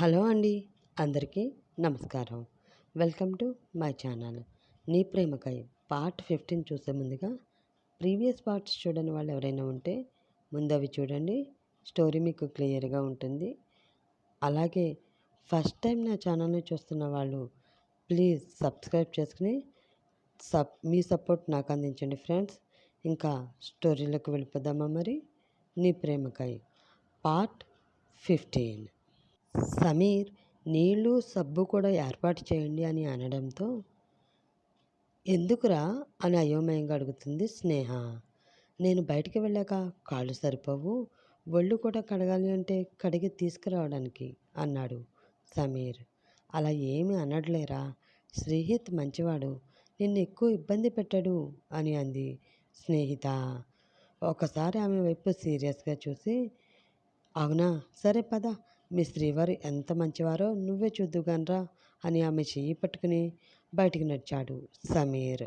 Hello అండి అందరికీ నమస్కారం. Welcome to my channel. నీ ప్రేమకై పార్ట్ ఫిఫ్టీన్ చూసే ముందుగా ప్రీవియస్ పార్ట్స్ చూడని వాళ్ళు ఎవరైనా ఉంటే ముందు అవి చూడండి. స్టోరీ మీకు క్లియర్గా ఉంటుంది. అలాగే ఫస్ట్ టైం నా ఛానల్ని చూస్తున్న వాళ్ళు ప్లీజ్ సబ్స్క్రైబ్ చేసుకుని సబ్ మీ సపోర్ట్ నాకు అందించండి ఫ్రెండ్స్. ఇంకా స్టోరీలకు వెళ్ళిపోదామా మరి? నీ ప్రేమకై పార్ట్ ఫిఫ్టీన్. సమీర్ నీళ్ళు సబ్బు కూడా ఏర్పాటు చేయండి అని అనడంతో ఎందుకురా? అని అయోమయంగా అడుగుతుంది స్నేహ. నేను బయటికి వెళ్ళాక కాళ్ళు సరిపోవు ఒళ్ళు కూడా కడగాలి అంటే కడిగి తీసుకురావడానికి అన్నాడు సమీర్. అలా ఏమి అనట్లేరా? శ్రీహిత్ మంచివాడు నిన్ను ఎక్కువ ఇబ్బంది పెట్టాడు అని అంది స్నేహిత. ఒకసారి ఆమె వైపు సీరియస్గా చూసి అవునా? సరే పద మీ శ్రీవారు ఎంత మంచివారో నువ్వే చూద్దుగానరా అని ఆమె చెయ్యి పట్టుకుని బయటికి నడిచాడు సమీర్.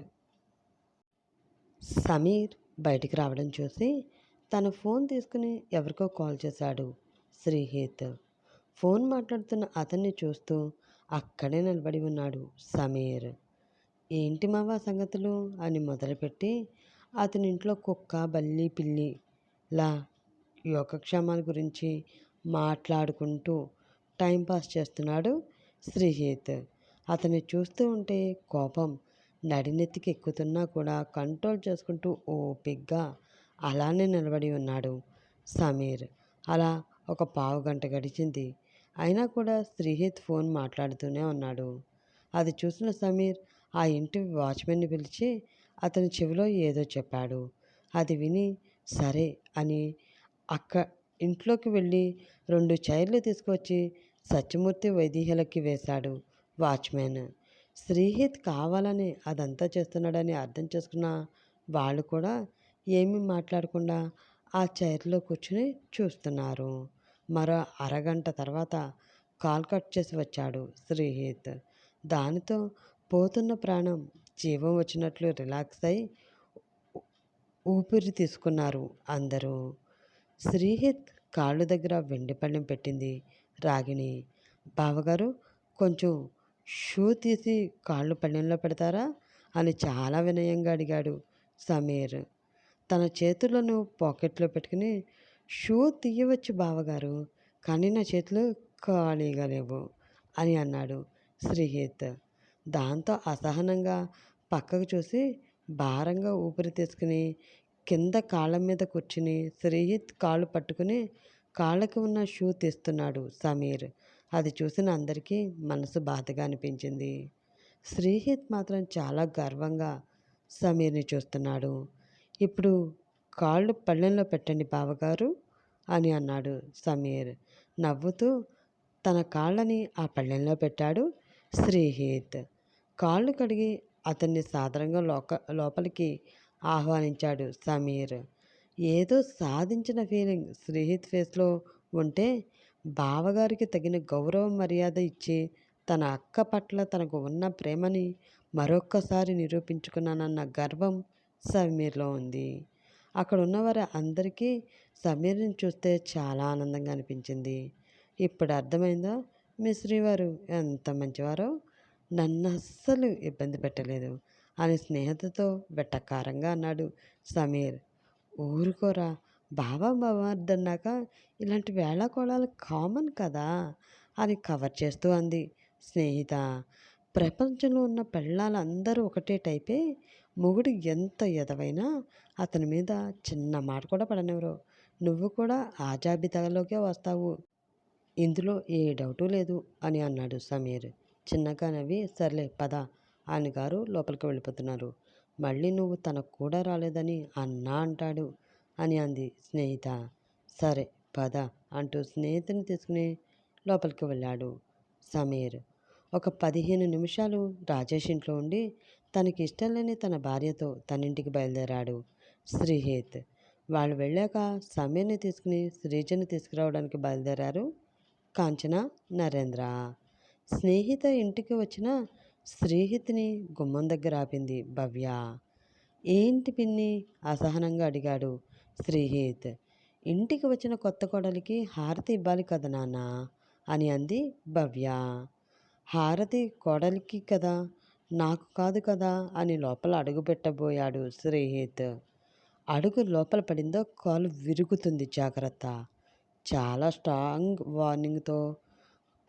సమీర్ బయటికి రావడం చూసి తన ఫోన్ తీసుకుని ఎవరికో కాల్ చేశాడు శ్రీహిత్. ఫోన్ మాట్లాడుతున్న అతన్ని చూస్తూ అక్కడే నిలబడి ఉన్నాడు సమీర్. ఏంటి మావా సంగతులు అని మొదలుపెట్టి అతని ఇంట్లో కుక్క బల్లి పిల్లి లా యోగక్షేమాల గురించి మాట్లాడుకుంటూ టైంపాస్ చేస్తున్నాడు శ్రీహిత్ అతన్ని చూస్తూ ఉంటే కోపం నడినెత్తికి ఎక్కుతున్నా కూడా కంట్రోల్ చేసుకుంటూ ఓపిగ్గా అలానే నిలబడి ఉన్నాడు సమీర్. అలా ఒక పావు గంట గడిచింది. అయినా కూడా శ్రీహిత్ ఫోన్ మాట్లాడుతూనే ఉన్నాడు. అది చూసిన సమీర్ ఆ ఇంటి వాచ్మెన్ని పిలిచి అతని చెవిలో ఏదో చెప్పాడు. అది విని సరే అని అక్క ఇంట్లోకి వెళ్ళి రెండు చైర్లు తీసుకొచ్చి సత్యమూర్తి వైదేహ్యులకి వేశాడు వాచ్మెన్ శ్రీహిత్ కావాలని అదంతా చేస్తున్నాడని అర్థం చేసుకున్న వాళ్ళు కూడా ఏమీ మాట్లాడకుండా ఆ చైర్లో కూర్చుని చూస్తున్నారు. మరో అరగంట తర్వాత కాల్ కట్ చేసి వచ్చాడు శ్రీహిత్. దానితో పోతున్న ప్రాణం జీవం వచ్చినట్లు రిలాక్స్ అయి ఊపిరి తీసుకున్నారు అందరూ. శ్రీహిత్ కాళ్ళు దగ్గర వెండి పళ్ళెం పెట్టింది. రాగిణి బావగారు కొంచెం షూ తీసి కాళ్ళు పళ్ళెంలో పెడతారా? అని చాలా వినయంగా అడిగాడు సమీర్. తన చేతులను పాకెట్లో పెట్టుకుని షూ తీయవచ్చు బావగారు కానీ నా చేతులు ఖాళీగా లేవు అని అన్నాడు శ్రీహిత్. దాంతో అసహనంగా పక్కకు చూసి భారంగా ఊపిరి తీసుకుని కింద కాళ్ళ మీద కూర్చుని శ్రీహిత్ కాళ్ళు పట్టుకుని కాళ్ళకి ఉన్న షూ తీస్తున్నాడు సమీర్. అది చూసిన అందరికీ మనసు బాధగా అనిపించింది. శ్రీహిత్ మాత్రం చాలా గర్వంగా సమీర్ని చూస్తున్నాడు. ఇప్పుడు కాళ్ళు పళ్ళెంలో పెట్టండి బావగారు అని అన్నాడు సమీర్. నవ్వుతూ తన కాళ్ళని ఆ పళ్ళెంలో పెట్టాడు శ్రీహిత్ కాళ్ళు కడిగి అతన్ని సాధారణంగా లోక లోపలికి ఆహ్వానించాడు సమీర్. ఏదో సాధించిన ఫీలింగ్ శ్రీహిత్ ఫేస్లో ఉంటే బావగారికి తగిన గౌరవ మర్యాద ఇచ్చి తన అక్క పట్ల తనకు ఉన్న ప్రేమని మరొక్కసారి నిరూపించుకున్నానన్న గర్వం సమీర్లో ఉంది. అక్కడ ఉన్నవారి అందరికీ సమీర్ని చూస్తే చాలా ఆనందంగా అనిపించింది. ఇప్పుడు అర్థమైందా? మీ శ్రీవారు ఎంత మంచివారో? నన్ను అస్సలు ఇబ్బంది పెట్టలేదు. అని స్నేహితుతో వెటకారంగా అన్నాడు సమీర్. ఊరుకోరా బావా బావార్దన్నాక ఇలాంటి వేళాకోళాలు కామన్ కదా అని కవర్ చేస్తూ అంది స్నేహిత. ప్రపంచంలో ఉన్న పెళ్ళాలందరూ ఒకటే టైపే. మొగుడు ఎంత ఎదవైనా అతని మీద చిన్న మాట కూడా పడనివ్వరు. నువ్వు కూడా ఆ జాబితాలోకే వస్తావు. ఇందులో ఏ డౌటు లేదు అని అన్నాడు సమీర్. చిన్నగా నవ్వి సర్లే పద. ఆయన గారు లోపలికి వెళ్ళిపోతున్నారు. మళ్ళీ నువ్వు తనకు కూడా రాలేదని అన్నా అంటాడు అని అంది స్నేహిత. సరే పద అంటూ స్నేహితుని తీసుకుని లోపలికి వెళ్ళాడు సమీర్. ఒక పదిహేను నిమిషాలు రాజేష్ ఇంట్లో ఉండి తనకి ఇష్టం లేని తన భార్యతో తన ఇంటికి బయలుదేరాడు శ్రీహేత్. వాళ్ళు వెళ్ళాక సమీర్ని తీసుకుని శ్రీజని తీసుకురావడానికి బయలుదేరారు కాంచన నరేంద్ర. స్నేహిత ఇంటికి వచ్చిన శ్రీహిత్ని గుమ్మం దగ్గర ఆపింది భవ్య. ఏంటి పిన్ని? అసహనంగా అడిగాడు శ్రీహిత్. ఇంటికి వచ్చిన కొత్త కోడలికి హారతి ఇవ్వాలి కదా నాన్న? అని అంది భవ్య. హారతి కోడలికి కదా? నాకు కాదు కదా? అని లోపల అడుగు పెట్టబోయాడు శ్రీహిత్. అడుగు లోపల పడిందో కాలు విరుగుతుంది జాగ్రత్త. చాలా స్ట్రాంగ్ వార్నింగ్తో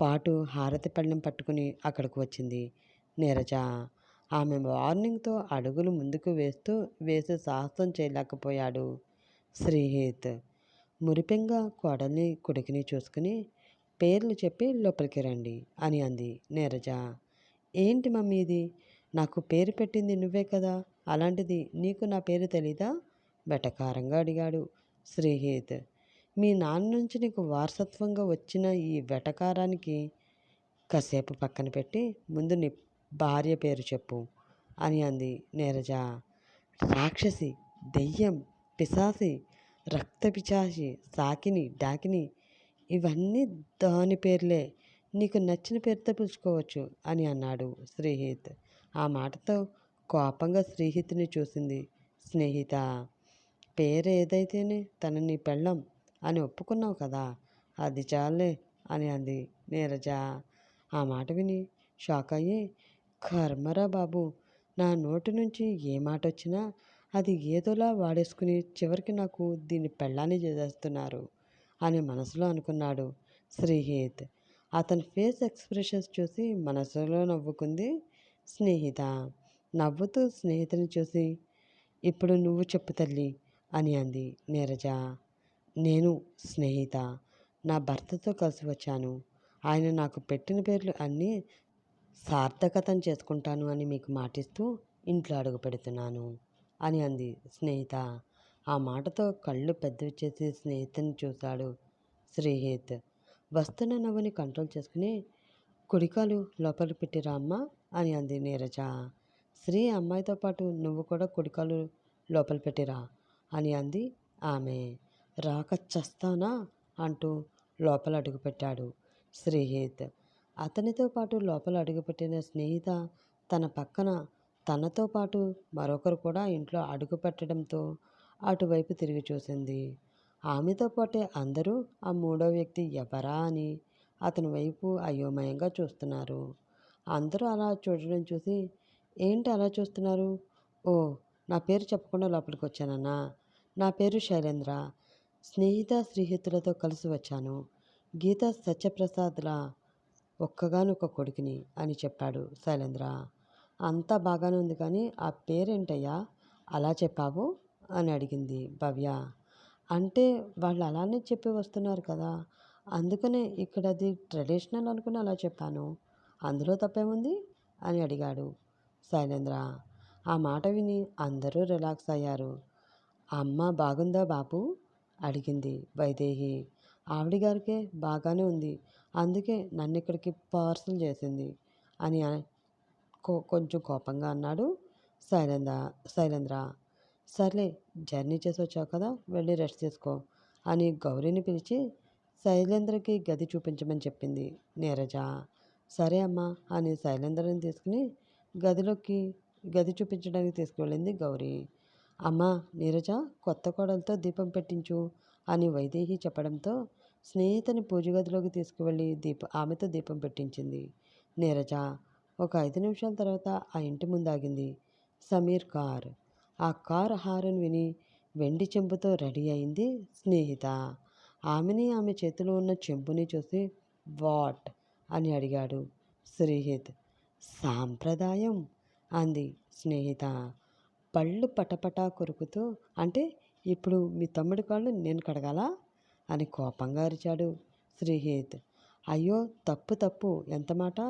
పాటు హారతి పళ్ళెం పట్టుకుని అక్కడికి వచ్చింది. నీరజ. ఆమె వార్నింగ్తో అడుగులు ముందుకు వేస్తూ వేసే సాహసం చేయలేకపోయాడు శ్రీహిత్. మురిపెంగా కోడల్ని కొడుకుని చూసుకుని పేర్లు చెప్పి లోపలికి రండి అని అంది నీరజ. ఏంటి మమ్మీ ఇది? నాకు పేరు పెట్టింది నువ్వే కదా? అలాంటిది నీకు నా పేరు తెలీదా? వెటకారంగా అడిగాడు శ్రీహిత్. మీ నాన్న నుంచి నీకు వారసత్వంగా వచ్చిన ఈ వెటకారానికి కాసేపు పక్కన పెట్టి ముందు నీ భార్య పేరు చెప్పు అని అంది నీరజ. రాక్షసి దెయ్యం పిశాసి రక్త పిచాసి సాకిని డాకిని ఇవన్నీ దాని పేర్లే. నీకు నచ్చిన పేరుతో పిలుచుకోవచ్చు అని అన్నాడు శ్రీహిత్. ఆ మాటతో కోపంగా శ్రీహిత్ని చూసింది స్నేహిత. పేరు ఏదైతేనే తన నీ పెళ్ళం అని ఒప్పుకున్నావు కదా అది చాలే అని అంది నీరజ. ఆ మాట విని షాక్ అయ్యి కర్మరా బాబు నా నోటి నుంచి ఏ మాట వచ్చినా అది ఏదోలా వాడేసుకుని చివరికి నాకు దీన్ని పెళ్ళాన్ని చేసేస్తున్నారు అని మనసులో అనుకున్నాడు శ్రీహిత్ అతని ఫేస్ ఎక్స్ప్రెషన్స్ చూసి మనసులో నవ్వుకుంది స్నేహిత. నవ్వుతూ స్నేహితుని చూసి ఇప్పుడు నువ్వు చెప్పు తల్లి అని అంది నీరజ. నేను స్నేహిత. నా భర్తతో కలిసి వచ్చాను. ఆయన నాకు పెట్టిన పేర్లు అన్నీ సార్థకతం చేసుకుంటాను అని మీకు మాటిస్తూ ఇంట్లో అడుగు పెడుతున్నాను అని అంది స్నేహిత. ఆ మాటతో కళ్ళు పెద్దవి చేసి స్నేహితుని చూశాడు శ్రీహిత్. వస్తున్న నవ్వుని కంట్రోల్ చేసుకుని కుడికాలు లోపలికి పెట్టిరా అమ్మ అని అంది నీరజ. శ్రీ అమ్మాయితో పాటు నువ్వు కూడా కుడికాలు లోపల పెట్టిరా అని అంది ఆమె. రాక చస్తానా అంటూ లోపల అడుగుపెట్టాడు శ్రీహిత్. అతనితో పాటు లోపల అడుగుపెట్టిన స్నేహిత తన పక్కన తనతో పాటు మరొకరు కూడా ఇంట్లో అడుగుపెట్టడంతో అటువైపు తిరిగి చూసింది. ఆమెతో పాటే అందరూ ఆ మూడో వ్యక్తి ఎవరా? అని అతని వైపు అయోమయంగా చూస్తున్నారు. అందరూ అలా చూడడం చూసి ఏంటి అలా చూస్తున్నారు? ఓ నా పేరు చెప్పకుండా లోపలికి వచ్చానన్నా. నా పేరు శైలేంద్ర. స్నేహిత శ్రీహితులతో కలిసి వచ్చాను. గీత సత్యప్రసాద్ల ఒక్కగానొక్క కొడుకుని అని చెప్పాడు శైలేంద్ర. అంతా బాగానే ఉంది కానీ ఆ పేరేంటయ్యా? అలా చెప్పావు? అని అడిగింది భవ్య. అంటే వాళ్ళు అలానే చెప్పి వస్తున్నారు కదా. అందుకనే ఇక్కడ అది ట్రెడిషనల్ అనుకుని అలా చెప్పాను. అందులో తప్పేముంది? అని అడిగాడు శైలేంద్ర. ఆ మాట విని అందరూ రిలాక్స్ అయ్యారు. అమ్మ బాగుందా బాబు? అడిగింది వైదేహి. ఆవిడ గారికే బాగానే ఉంది. అందుకే నన్ను ఇక్కడికి పార్సల్ చేసింది అని కొంచెం కోపంగా అన్నాడు శైలేంద్ర శైలేంద్ర. సర్లే జర్నీ చేసి వచ్చావు కదా వెళ్ళి రెస్ట్ తీసుకో అని గౌరీని పిలిచి శైలేంద్రకి గది చూపించమని చెప్పింది నీరజ. సరే అమ్మా అని శైలేంద్రని తీసుకుని గదిలోకి గది చూపించడానికి తీసుకువెళ్ళింది గౌరీ. అమ్మ నీరజ కొత్త కోడలతో దీపం పెట్టించు అని వైదేహి చెప్పడంతో స్నేహితుని పూజ గదిలోకి తీసుకువెళ్ళి దీప ఆమెతో దీపం పెట్టించింది. నీరజ ఒక ఐదు నిమిషాల తర్వాత ఆ ఇంటి ముందాగింది. సమీర్ కార్. ఆ కార్ హారన్ విని వెండి చెంపుతో రెడీ అయింది స్నేహిత. ఆమెని ఆమె చేతిలో ఉన్న చెంపుని చూసి వాట్? అని అడిగాడు శ్రీహిత్. సాంప్రదాయం అంది స్నేహిత. పళ్ళు పటపటా కొరుకుతూ అంటే ఇప్పుడు మీ తమ్ముడి కాళ్ళు నేను కడగాలా? అని కోపంగా అరిచాడు శ్రీహేత్. అయ్యో తప్పు తప్పు. ఎంత మాట?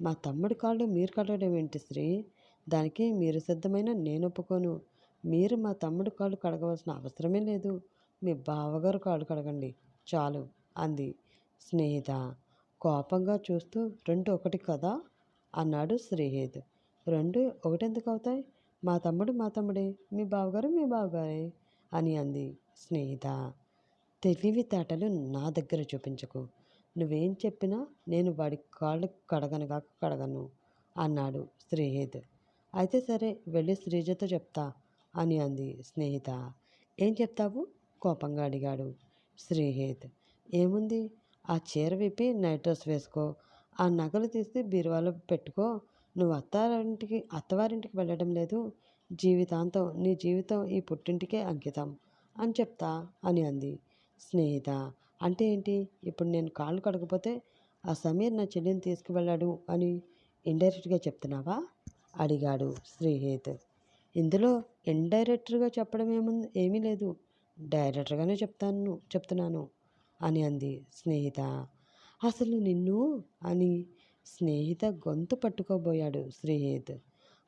మా తమ్ముడి కాళ్ళు మీరు కడగడం ఏంటి శ్రీ? దానికి మీరు సిద్ధమైన నేను ఒప్పుకోను. మీరు మా తమ్ముడి కాళ్ళు కడగవలసిన అవసరమే లేదు. మీ బావగారు కాళ్ళు కడగండి. చాలు అంది స్నేహిత. కోపంగా చూస్తూ రెండు ఒకటి కదా? అన్నాడు శ్రీహేత్. రెండు ఒకటెందుకు అవుతాయి? మా తమ్ముడు మా తమ్ముడే. మీ బావగారు మీ బావగారే అని అంది స్నేహిత. తెలివితేటలు నా దగ్గర చూపించకు. నువ్వేం చెప్పినా నేను వాడి కాళ్ళు కడగనుగా కడగను అన్నాడు శ్రీహిత్. అయితే సరే వెళ్ళి శ్రీజతో చెప్తా అని అంది స్నేహిత. ఏం చెప్తావు? కోపంగా అడిగాడు శ్రీహిత్. ఏముంది? ఆ చీర విప్పి నైట్ డ్రెస్ వేసుకో. ఆ నగలు తీసి బీరువాలో పెట్టుకో. నువ్వు అత్తారింటికి అత్తవారింటికి వెళ్ళడం లేదు. జీవితాంతం నీ జీవితం ఈ పుట్టింటికే అంకితం అని చెప్తా అని అంది. స్నేహిత. అంటే ఏంటి? ఇప్పుడు నేను కాళ్ళు కడగపోతే ఆ సమీర్ నా చెల్లిని తీసుకువెళ్ళాడు అని ఇండైరెక్ట్గా చెప్తున్నావా? అడిగాడు శ్రీహిత్ ఇందులో ఇండైరెక్ట్గా చెప్పడం ఏముంది? ఏమీ లేదు. డైరెక్ట్గానే చెప్తాను చెప్తున్నాను అని అంది స్నేహిత. అసలు నిన్ను అని స్నేహిత గొంతు పట్టుకోబోయాడు శ్రీహిత్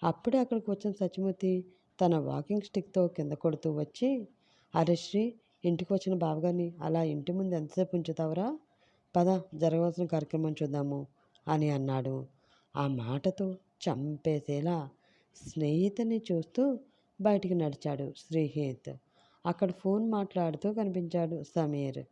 అప్పుడే అక్కడికి వచ్చిన సత్యమూర్తి తన వాకింగ్ స్టిక్తో కింద కొడుతూ వచ్చి అరే శ్రీ ఇంటికి వచ్చిన బావగారిని అలా ఇంటి ముందు ఎంతసేపు ఉంచుతావురా? పద జరగవలసిన కార్యక్రమం చూద్దాము అని అన్నాడు. ఆ మాటతో చంపేసేలా స్నేహితుని చూస్తూ బయటికి నడిచాడు శ్రీహిత్. అక్కడ ఫోన్ మాట్లాడుతూ కనిపించాడు సమీర్.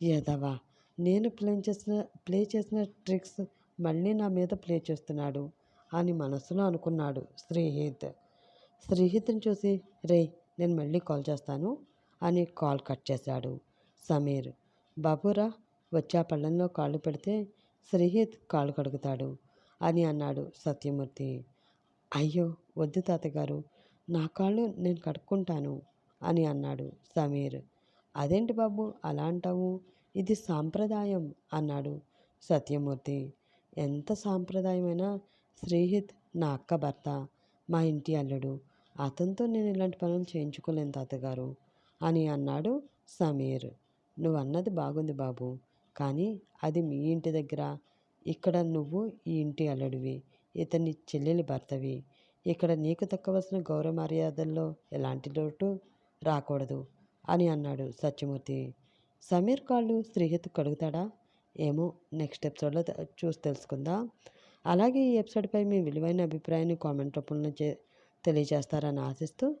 యదవా నేను ప్లే చేసిన ప్లే చేసిన ట్రిక్స్ మళ్ళీ నా మీద ప్లే చేస్తున్నాడు అని మనసులో అనుకున్నాడు శ్రీహిత్. శ్రీహిత్ని చూసి రే నేను మళ్ళీ కాల్ చేస్తాను. అని కాల్ కట్ చేశాడు. సమీర్ బాబురా వచ్చా పళ్ళంలో కాళ్ళు పెడితే శ్రీహిత్ కాళ్ళు కడుగుతాడు అని అన్నాడు సత్యమూర్తి. అయ్యో వద్దు తాతగారు నా కాళ్ళు నేను కడుక్కుంటాను అని అన్నాడు సమీర్. అదేంటి బాబు అలా అంటావు? ఇది సాంప్రదాయం అన్నాడు సత్యమూర్తి. ఎంత సాంప్రదాయమైనా శ్రీహిత్ నా అక్క భర్త మా ఇంటి అల్లుడు. అతనితో నేను ఇలాంటి పనులు చేయించుకోలేను తాతగారు. అని అన్నాడు సమీర్. నువ్వు అన్నది బాగుంది బాబు కానీ అది మీ ఇంటి దగ్గర. ఇక్కడ నువ్వు ఈ ఇంటి అల్లుడివి ఇతని చెల్లెలి భర్తవి. ఇక్కడ నీకు తక్కవలసిన గౌరవ మర్యాదల్లో ఎలాంటి లోటు రాకూడదు అని అన్నాడు సత్యమూర్తి. సమీర్ కాళ్ళు శ్రీహిత్ కడుగుతాడా? ఏమో నెక్స్ట్ ఎపిసోడ్లో చూసి తెలుసుకుందాం. అలాగే ఈ ఎపిసోడ్పై మీ విలువైన అభిప్రాయాన్ని కామెంట్ రూపంలో చే తెలియజేస్తారని ఆశిస్తూ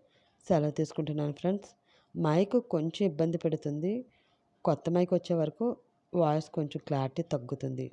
సెలవు తీసుకుంటున్నాను ఫ్రెండ్స్. మైక్ కొంచెం ఇబ్బంది పెడుతుంది. కొత్త మైక్ వచ్చే వరకు వాయిస్ కొంచెం క్లారిటీ తగ్గుతుంది.